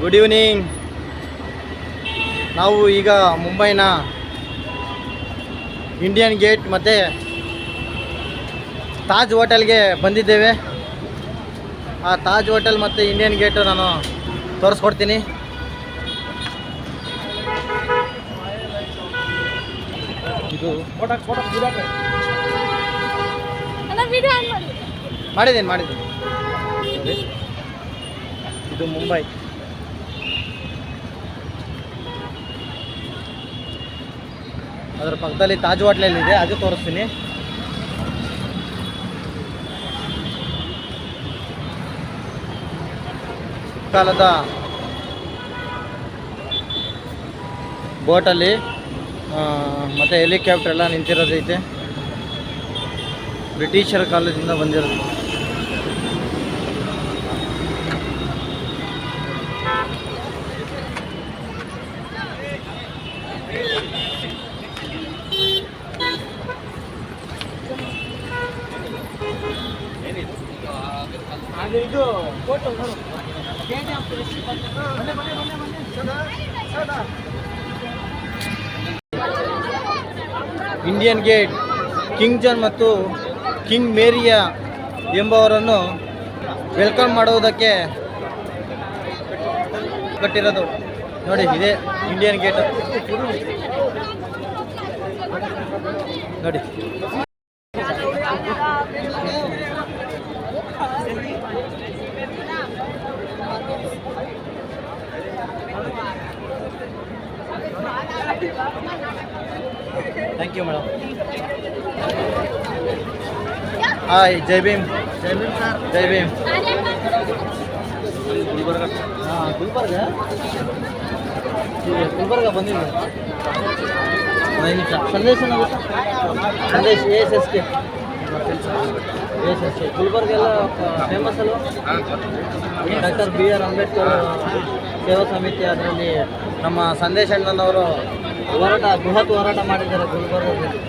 Good evening ನಾವು ಈಗ ಮುಂಬೈನ ಇಂಡಿಯನ್ ಗೇಟ್ ಮತ್ತು ತಾಜ್ ಹೋಟೆಲ್ಗೆ ಬಂದಿದ್ದೇವೆ. ಆ ತಾಜ್ ಹೋಟೆಲ್ ಮತ್ತು ಇಂಡಿಯನ್ ಗೇಟು ನಾನು ತೋರಿಸ್ಕೊಡ್ತೀನಿ. ಇದು ಮಾಡಿದ್ದೀನಿ ಮಾಡಿದ್ದೀನಿ. ಇದು ಮುಂಬೈ. ಅದರ ಪಕ್ಕದಲ್ಲಿ ತಾಜ್ ಹೋಟ್ಲಲ್ಲಿ ಇದೆ, ಅದು ತೋರಿಸ್ತೀನಿ. ಕಾಲದ ಬೋಟಲ್ಲಿ ಮತ್ತೆ ಹೆಲಿಕಾಪ್ಟರ್ ಎಲ್ಲ ನಿಂತಿರೋದೈತೆ. ಬ್ರಿಟಿಷರ ಕಾಲದಿಂದ ಬಂದಿರೋದು. ಇದು ಇಂಡಿಯನ್ ಗೇಟ್ ಕಿಂಗ್ ಜಾನ್ ಮತ್ತು ಕಿಂಗ್ ಮೇರಿಯ ಎಂಬವರನ್ನು ವೆಲ್ಕಮ್ ಮಾಡುವುದಕ್ಕೆ ಕಟ್ಟಿರೋದು. ನೋಡಿ, ಇದೆ ಇಂಡಿಯನ್ ಗೇಟ್ ನೋಡಿ. Thank you madam hi Jai Bhim Jai Bhim sir Jai Bhim Gulbarga. ಹಾಂ ಗುಲ್ಬರ್ಗ? ಗುಲ್ಬರ್ಗ ನಿಮಿಷ. ಸಂದೇಶ Sandesh A S S K S S K Gulbarga ಎಲ್ಲ ಫೇಮಸ್ ಅಲ್ವಾ? ಡಾಕ್ಟರ್ ಬಿ ಆರ್ ಅಂಬೇಡ್ಕರ್ ಸೇವಾ ಸಮಿತಿ ಅದರಲ್ಲಿ ನಮ್ಮ ಸಂದೇಶ್ ಅಣ್ಣನವರು ಹೋರಾಟ ಬೃಹತ್ ಹೋರಾಟ ಮಾಡಿದ್ದಾರೆ ಗುಲ್ಬರ್ಗದಲ್ಲಿ.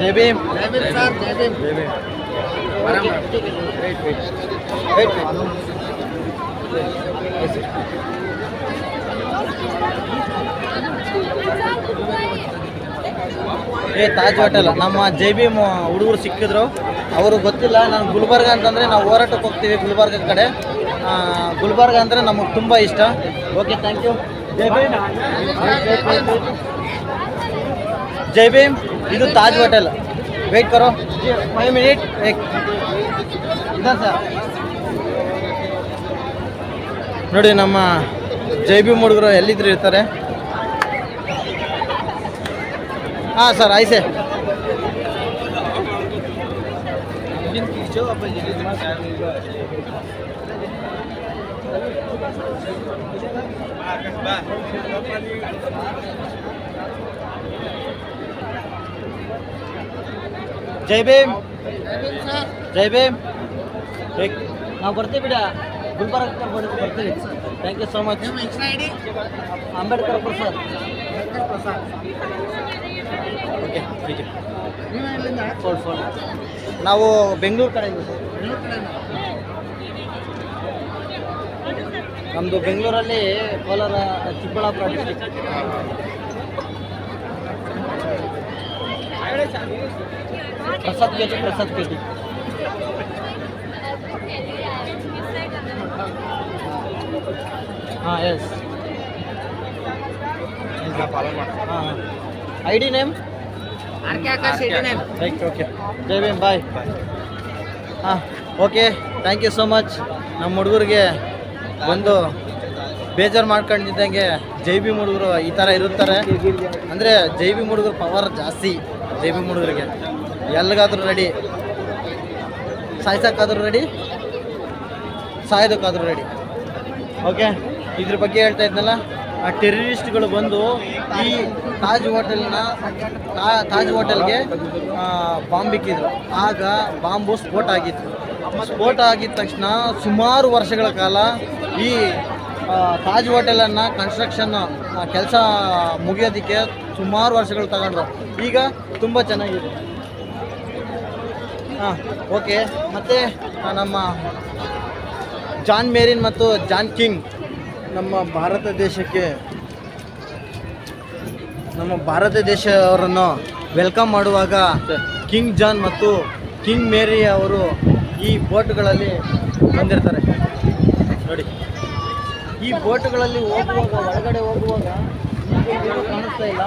ಜೈ ಭೀಮ್. ಜೈ Bhim wait. Wait, wait. Yes, sir. ಏ ತಾಜ್ ಹೋಟೆಲ್ ನಮ್ಮ ಜೈ ಭೀಮ್ ಹುಡುಗರು ಸಿಕ್ಕಿದ್ರು. ಅವರು ಗೊತ್ತಿಲ್ಲ ನಾನು ಗುಲ್ಬರ್ಗ ಅಂತಂದರೆ ನಾವು ಹೋರಾಟಕ್ಕೆ ಹೋಗ್ತೀವಿ ಗುಲ್ಬರ್ಗ ಕಡೆ. ಗುಲ್ಬರ್ಗ ಅಂದರೆ ನಮಗೆ ತುಂಬ ಇಷ್ಟ. Okay thank you Jai Bhim. ಇದು ತಾಜ್ ಹೋಟೆಲ್. ವೆಯ್ಟ್ ಕರೋ. ಫೈವ್ ಮಿನಿಟ್ ಸರ್ ನೋಡಿ, ನಮ್ಮ ಜೈ ಭೀಮ್ ಹುಡುಗರು ಎಲ್ಲಿದ್ರು ಇರ್ತಾರೆ? ಹಾಂ ಸರ್ ಆಯ್ಸೆ ಜೈ ಭೀಮ್. ಜೈ ಭೀಮ್. ನಾವು ಬರ್ತೀವಿ ಬಿಡ. ಗುಲ್ಬರ್ಗ ಕರ್ಕೊಂಡು ಬರ್ತೀವಿ. Thank you so much Ambedkar Prasad. Okay thank you phone ನಾವು ಬೆಂಗಳೂರು ಕಡೆ ನಮ್ಮದು ಬೆಂಗಳೂರಲ್ಲಿ Kolar Chikkaballapur district Prasad K G Prasad KG ಹಾಂ ಎಸ್ ಹಾಂ. I D name. Right okay. Jai Bhim bye. ಹಾಂ okay. Thank you so much. ನಮ್ಮ ಹುಡುಗರಿಗೆ ಒಂದು ಬೇಜಾರು ಮಾಡ್ಕೊಂಡಿದ್ದಂಗೆ ಜೈ ಬಿ ಮುಡುಗರು ಈ ಥರ ಇರುತ್ತಾರೆ. ಅಂದರೆ ಜೈ ಬಿ ಮುಡುಗರು ಪವರ್ ಜಾಸ್ತಿ ಜೈ ಬಿ ಮುಡುಗರಿಗೆ. ಎಲ್ಲಿಗಾದ್ರೂ ರೆಡಿ ಸಾಯ್ಸೋಕ್ಕಾದ್ರೂ ರೆಡಿ ಸಾಯೋದಕ್ಕಾದ್ರೂ ರೆಡಿ ಓಕೆ ಇದ್ರ ಬಗ್ಗೆ ಹೇಳ್ತಾ ಇದ್ನಲ್ಲ, ಆ ಟೆರರಿಸ್ಟ್ಗಳು ಬಂದು ಈ ತಾಜ್ ಹೋಟೆಲ್ನ ತಾಜ್ ಹೋಟೆಲ್ಗೆ ಬಾಂಬ್ ಇಕ್ಕಿದ್ರು. ಆಗ ಬಾಂಬು ಸ್ಫೋಟ ಆಗಿತ್ತು. ಸ್ಫೋಟ ಆಗಿದ ತಕ್ಷಣ ಸುಮಾರು ವರ್ಷಗಳ ಕಾಲ ಈ ತಾಜ್ ಹೋಟೆಲನ್ನು ಕನ್ಸ್ಟ್ರಕ್ಷನ್ ಕೆಲಸ ಮುಗಿಯೋದಕ್ಕೆ ಸುಮಾರು ವರ್ಷಗಳು ತಗೊಂಡ್ರು. ಈಗ ತುಂಬ ಚೆನ್ನಾಗಿದೆ. ಹಾಂ, ಓಕೆ. ಮತ್ತು ನಮ್ಮ ಜಾನ್ ಮೇರಿನ್ ಮತ್ತು ಜಾನ್ ಕಿಂಗ್ ನಮ್ಮ ಭಾರತ ದೇಶಕ್ಕೆ, ನಮ್ಮ ಭಾರತ ದೇಶವರನ್ನು ವೆಲ್ಕಮ್ ಮಾಡುವಾಗ ಕಿಂಗ್ ಜಾನ್ ಮತ್ತು ಕಿಂಗ್ ಮೇರಿ ಅವರು ಈ ಬೋಟ್ಗಳಲ್ಲಿ ಬಂದಿರ್ತಾರೆ. ನೋಡಿ. ಈ ಬೋಟ್ಗಳಲ್ಲಿ ಹೋಗುವಾಗ, ಒಳಗಡೆ ಹೋಗುವಾಗ ಕಾಣಿಸ್ತಾ ಇಲ್ಲ.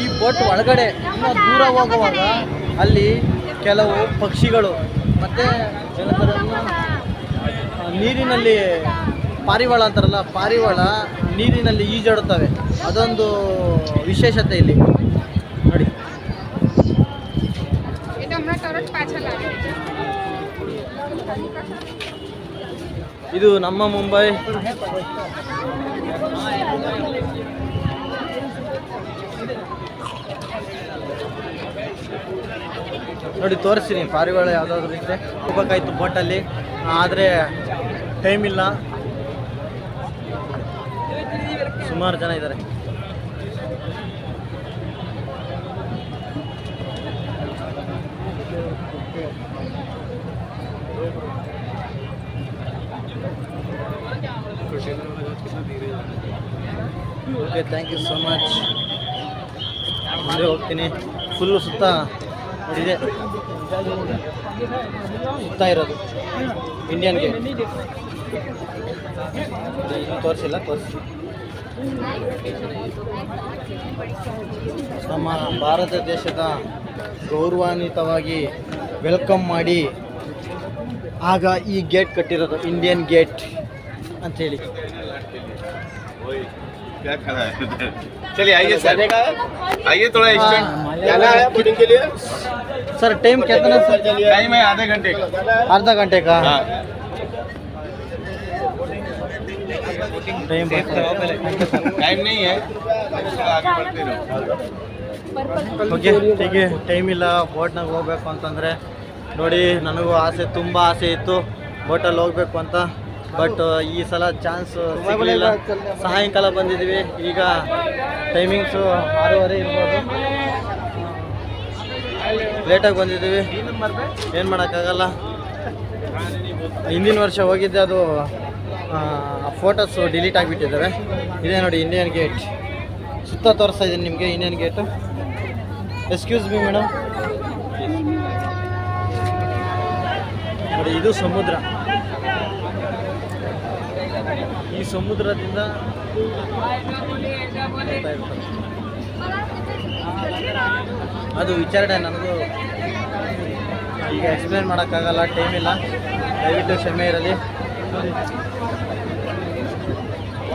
ಈ ಬೋಟ್ ಒಳಗಡೆ, ಇನ್ನೂ ದೂರ ಹೋಗುವಾಗ ಅಲ್ಲಿ ಕೆಲವು ಪಕ್ಷಿಗಳು ಮತ್ತು ನೀರಿನಲ್ಲಿ ಪಾರಿವಾಳ ಅಂತಾರಲ್ಲ, ಪಾರಿವಾಳ ನೀರಿನಲ್ಲಿ ಈಜಾಡುತ್ತವೆ. ಅದೊಂದು ವಿಶೇಷತೆ ಇಲ್ಲಿ. ನೋಡಿ. ಇದು ನಮ್ಮ ಮುಂಬೈ. ನೋಡಿ, ತೋರಿಸ್ತೀನಿ, ಪಾರಿವಾಳ ಯಾವುದಾದ್ರೂ ಇದ್ರೆ. ಹೋಗ್ಬೇಕಾಯ್ತು ಬೋಟಲ್ಲಿ ಆದರೆ ಟೈಮ್ ಇಲ್ಲ. ಸುಮಾರು ಜನ ಇದ್ದಾರೆ okay thank you so much ಮುಂದೆ ಹೋಗ್ತೀನಿ. ಫುಲ್ಲು ಸುತ್ತ ಇದೆ. ಸುತ್ತ ಇರೋದು. ಇಂಡಿಯನ್ ಗೇಟ್ ತೋರಿಸಿಲ್ಲ, ತೋರಿಸಿ. ನಮ್ಮ ಭಾರತ ದೇಶದ ಗೌರವಾನ್ವಿತವಾಗಿ ವೆಲ್ಕಮ್ ಮಾಡಿ ಆಗ ಈ ಗೇಟ್ ಕಟ್ಟಿರೋದು ಇಂಡಿಯನ್ ಗೇಟ್ ಅಂಥೇಳಿ क्या खड़ा है चलिए आइए सर आइए थोड़ा हाँ, स्टैंड जाना है बोटिंग के लिए सर टाइम कितना सर टाइम है आधे घंटे का आधा घंटे का हाँ टाइम टाइम नहीं है आगे बढ़ते रहो ಓಕೆ ಹೀಗೆ ಟೈಮ್ ಇಲ್ಲ ಬೋಟ್ನಾಗ ಹೋಗ್ಬೇಕು ಅಂತಂದರೆ ನೋಡಿ ನನಗೂ ಆಸೆ ತುಂಬ ಆಸೆ ಇತ್ತು ಬೋಟಲ್ಲಿ ಹೋಗ್ಬೇಕು ಅಂತ ಬಟ್ ಈ ಸಲ ಚಾನ್ಸ್ ಸಿಗಲಿಲ್ಲ. ಸಾಯಂಕಾಲ ಬಂದಿದ್ದೀವಿ ಈಗ ಟೈಮಿಂಗ್ಸು ಆರೂವರೆ ಇರ್ಬೋದು. ಲೇಟಾಗಿ ಬಂದಿದ್ದೀವಿ ಏನು ಮಾಡೋಕ್ಕಾಗಲ್ಲ. ಹಿಂದಿನ ವರ್ಷ ಹೋಗಿದ್ದೆ ಅದು ಫೋಟೋಸು ಡಿಲೀಟ್ ಆಗಿಬಿಟ್ಟಿದ್ದಾವೆ. ಇದೇ ನೋಡಿ ಇಂಡಿಯನ್ ಗೇಟ್ ಸುತ್ತ ತೋರಿಸ್ತಾ ಇದ್ದೀನಿ ನಿಮಗೆ Indian gate excuse me madam ನೋಡಿ ಇದು ಸಮುದ್ರ. ಈ ಸಮುದ್ರದಿಂದ ಅದು ವಿಚಾರಣೆ ನನಗೂ ಈಗ ಎಕ್ಸ್ಪ್ಲೇನ್ ಮಾಡೋಕ್ಕಾಗಲ್ಲ ಟೈಮ್ ಇಲ್ಲ. ದಯವಿಟ್ಟು ಕ್ಷಮೆ ಇರಲಿ.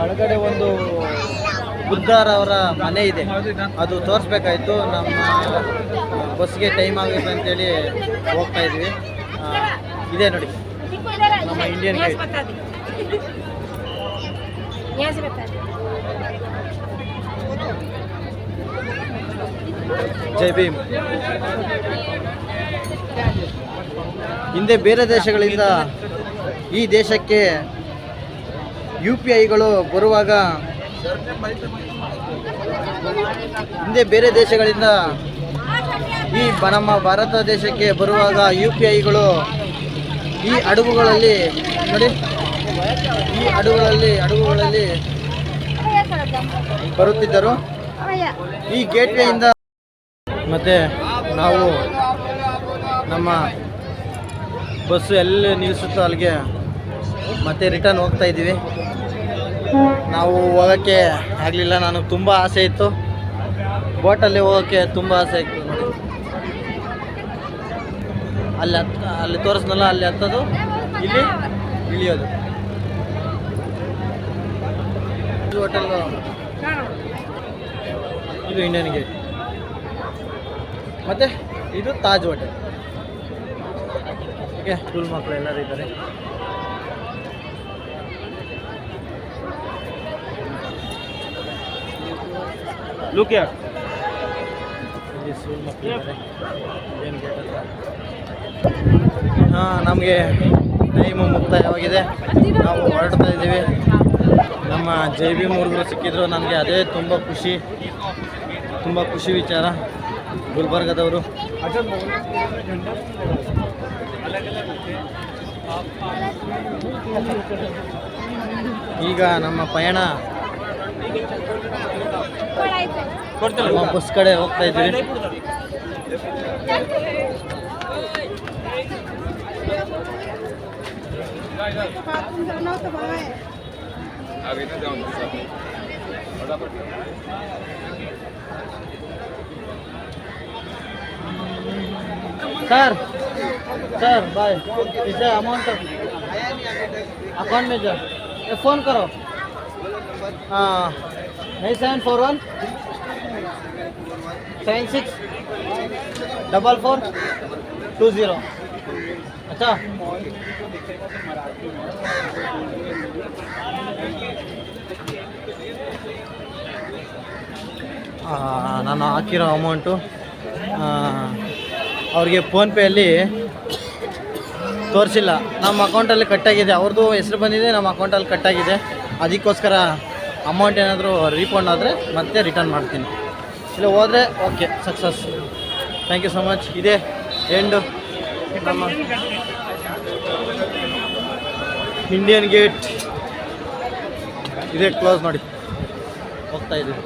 ಒಳಗಡೆ ಒಂದು ಬುದ್ಧರವರ ಮನೆ ಇದೆ. ಅದು ತೋರಿಸ್ಬೇಕಾಯ್ತು. ನಮ್ಮ ಬಸ್ಗೆ ಟೈಮ್ ಆಗುತ್ತೆ ಅಂತೇಳಿ ಹೋಗ್ತಾ ಇದ್ವಿ. ಇದೆ ನೋಡಿ. ನಮ್ಮ ಇಂಡಿಯನ್ ಗೈಡ್ ಜೈ ಭೀಮ್. ಹಿಂದೆ ಬೇರೆ ದೇಶಗಳಿಂದ ಈ ದೇಶಕ್ಕೆ ಯು ಪಿ ಐಗಳು ಬರುವಾಗ ಹಿಂದೆ ಬೇರೆ ದೇಶಗಳಿಂದ ಈ ನಮ್ಮ ಭಾರತ ದೇಶಕ್ಕೆ ಬರುವಾಗ ಯು ಪಿ ಐಗಳು ಈ ಹಡಗುಗಳಲ್ಲಿ ನೋಡಿ. ಈ ಹಡಗುಗಳಲ್ಲಿ ಹಡಗುಗಳಲ್ಲಿ ಬರುತ್ತಿದ್ದರು. ಈ ಗೇಟ್ವೇಯಿಂದ ಮತ್ತೆ ನಾವು ನಮ್ಮ ಬಸ್ಸು ಎಲ್ಲಿ ನಿಲ್ಲಿಸುತ್ತೋ ಅಲ್ಲಿಗೆ ಮತ್ತೆ ರಿಟರ್ನ್ ಹೋಗ್ತಾ ಇದ್ದೀವಿ. ನಾವು ಹೋಗೋಕ್ಕೆ ಆಗಲಿಲ್ಲ ನನಗೆ ತುಂಬ ಆಸೆ ಇತ್ತು. ಬೋಟಲ್ಲಿ ಹೋಗೋಕ್ಕೆ ತುಂಬ ಆಸೆ ಇತ್ತು ಅಲ್ಲಿ ಹತ್, ಅಲ್ಲಿ ತೋರಿಸ್ನಲ್ಲ ಅಲ್ಲಿ ಹತ್ತೋದು, ಇಲ್ಲಿ ಇಳಿಯೋದು. ಹೋಟೆಲ್. ಇದು ಇಂಡಿಯನ್ ಗೇಟ್ ಮತ್ತೆ ಇದು ತಾಜ್ ಹೋಟೆಲ್. ಓಕೆ ಸ್ಕೂಲ್ ಮಕ್ಕಳು ಎಲ್ಲರೂ ಇದ್ದಾರೆ. ಲುಕ್ಯಾ ಸ್ಕೂಲ್ ಮಕ್ಕಳು ಹಾಂ, ನಮಗೆ ಟೈಮು ಮುಕ್ತಾಯವಾಗಿದೆ. ನಾವು ಹೊರಡ್ತಾ ಇದ್ದೀವಿ. ನಮ್ಮ ಜೆ ಬಿ ಮುರುಗರು ಸಿಕ್ಕಿದ್ರು ನನಗೆ ಅದೇ ತುಂಬ ಖುಷಿ. ತುಂಬ ಖುಷಿ ವಿಚಾರ. ಗುಲ್ಬರ್ಗದವರು. ಈಗ ನಮ್ಮ ಪಯಣ. ಬಸ್ ಕಡೆ ಹೋಗ್ತಾ ಇದ್ದೀವಿ. आगे ना जाऊँ सर सर बाय इसे अमाउंट अकाउंट में जाओ ये फ़ोन करो। हाँ। Nine seven four one seven six double four two zero अच्छा ಆ, ನಾನು ಹಾಕಿರೋ ಅಮೌಂಟು ಅವ್ರಿಗೆ ಫೋನ್ಪೇಯಲ್ಲಿ ತೋರಿಸಿಲ್ಲ ನಮ್ಮ ಅಕೌಂಟಲ್ಲಿ ಕಟ್ಟಾಗಿದೆ ಅವ್ರದ್ದು ಹೆಸರು ಬಂದಿದೆ ನಮ್ಮ ಅಕೌಂಟಲ್ಲಿ ಕಟ್ಟಾಗಿದೆ ಅದಕ್ಕೋಸ್ಕರ ಅಮೌಂಟ್ ಏನಾದರೂ ರೀಫಂಡ್ ಆದರೆ ಮತ್ತೆ ರಿಟರ್ನ್ ಮಾಡ್ತೀನಿ ಇಲ್ಲ ಹೋದರೆ okay success thank you so much ಇದೆ ಎಂಡು ಇಂಡಿಯನ್ ಗೇಟ್ ಇದೇ ಕ್ಲೋಸ್ ಮಾಡಿ. ಹೋಗ್ತಾ ಇದ್ದೀವಿ